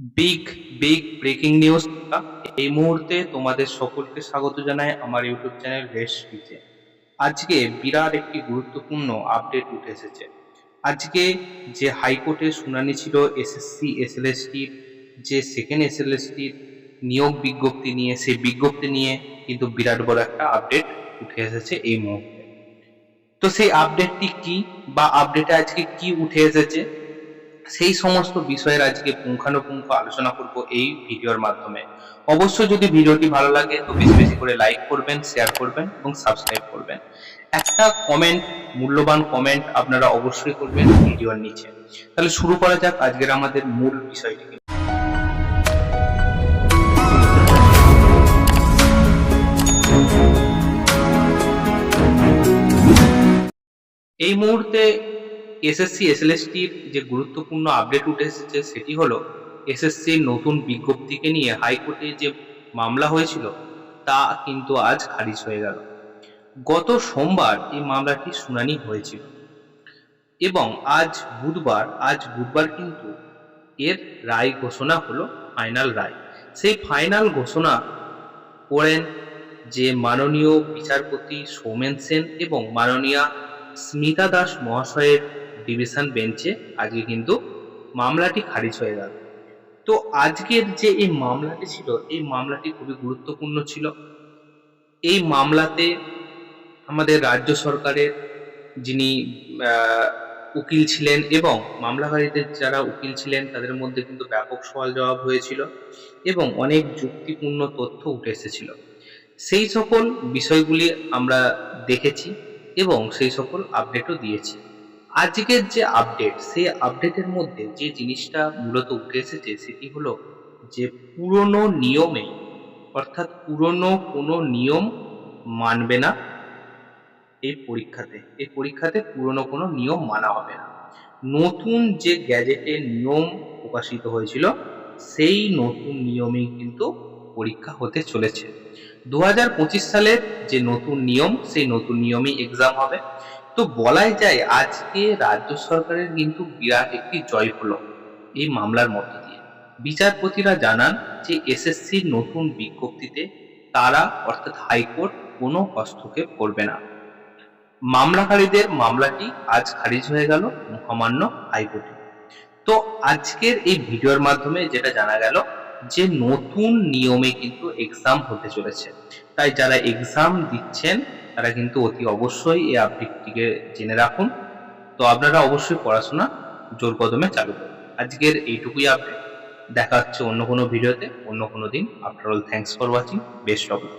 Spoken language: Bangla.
বিগ বিগ ব্রেকিং নিউজ এই মুহূর্তে তোমাদের সকলকে স্বাগত জানাই আমার ইউটিউব চ্যানেল রেশ পিজে আজকে বিরাট একটি গুরুত্বপূর্ণ আপডেট উঠে এসেছে। আজকে যে হাইকোর্টে শুনানি ছিল এসএসসি এসএলএসটির যে সেকেন্ড এসএলএসটির নিয়োগ বিজ্ঞপ্তি নিয়ে, সেই বিজ্ঞপ্তি নিয়ে কিন্তু বিরাট বড় একটা আপডেট উঠে এসেছে এই মুহূর্তে। তো সেই আপডেটটি কি বা আপডেটে আজকে কি উঠে এসেছে? সেই সমস্ত বিষয়ের আজকে পুঙ্খানুপুঙ্খ আলোচনা করব এই ভিডিওর মাধ্যমে। অবশ্যই যদি ভিডিওটি ভালো লাগে, তো বেশি বেশি করে লাইক করবেন শেয়ার করবেন এবং সাবস্ক্রাইব করবেন। একটা কমেন্ট মূল্যবান কমেন্ট আপনারা অবশ্যই করবেন ভিডিওর নিচে। তাহলে শুরু করা যাক আজকের আমাদের মূল বিষয়টিকে। এই মুহূর্তে এসএসসি এসএলএসটির যে গুরুত্বপূর্ণ আপডেট উঠে এসেছে সেটি হলো এসএসসির নতুন বিজ্ঞপ্তিকে নিয়ে হাইকোর্টে যে মামলা হয়েছিল তা কিন্তু আজ খারিজ হয়ে গেল। গত সোমবার এই মামলাটি শুনানি হয়েছিল এবং আজ বুধবার আজ বুধবার কিন্তু এর রায় ঘোষণা হলো ফাইনাল রায়। সেই ফাইনাল ঘোষণা করেন যে মাননীয় বিচারপতি সৌমেন সেন এবং মাননীয়া স্মিতা দাস মহাশয়ের ডিভিশন বেঞ্চে আজকে কিন্তু মামলাটি খারিজ হয়ে গেল। তো আজকের যে এই মামলাটি ছিল, এই মামলাটি খুবই গুরুত্বপূর্ণ ছিল। এই মামলাতে আমাদের রাজ্য সরকারের যিনি উকিল ছিলেন এবং মামলাকারীদের যারা উকিল ছিলেন, তাদের মধ্যে কিন্তু ব্যাপক সওয়াল জবাব হয়েছিল এবং অনেক যুক্তিপূর্ণ তথ্য উঠে এসেছিল। সেই সকল বিষয়গুলি আমরা দেখেছি এবং সেই সকল আপডেটও দিয়েছি। আজকের যে আপডেট সেই আপডেটের মধ্যে যে জিনিসটা মূলত উঠে এসেছে, সেটি হলো যে পুরনো নিয়মে, অর্থাৎ পুরনো কোনো নিয়ম মানবে না, এই পরীক্ষাতে। এই পরীক্ষাতে পুরনো কোনো নিয়ম মানা হবে না। নতুন যে গ্যাজেটের নিয়ম প্রকাশিত হয়েছিল, সেই নতুন নিয়মেই কিন্তু পরীক্ষা হতে চলেছে। দু হাজার পঁচিশ সালের যে নতুন নিয়ম, সেই নতুন নিয়মেই এক্সাম হবে। তো বলাই যায়, আজকে রাজ্য সরকারের কিন্তু বিরাট একটি জয় হলো এই মামলার মধ্য দিয়ে। বিচারপতিরা জানান যে এসএসসির নতুন বিজ্ঞপ্তিতে তারা, অর্থাৎ হাইকোর্ট, কোনো হস্তক্ষেপ করবে না। মামলাকারীদের মামলাটি আজ খারিজ হয়ে গেল মহামান্য হাইকোর্টে। তো আজকের এই ভিডিওর মাধ্যমে যেটা জানা গেল যে নতুন নিয়মে কিন্তু এক্সাম হতে চলেছে। তাই যারা এক্সাম দিচ্ছেন, তারা কিন্তু অতি অবশ্যই এই আপডেটটিকে জেনে রাখুন। তো আপনারা অবশ্যই পড়াশোনা জোর কদমে চালু করুন। আজকের এইটুকুই আপডেট দেখা হচ্ছে অন্য কোনো ভিডিওতে অন্য কোনো দিন। After all thanks for watching best of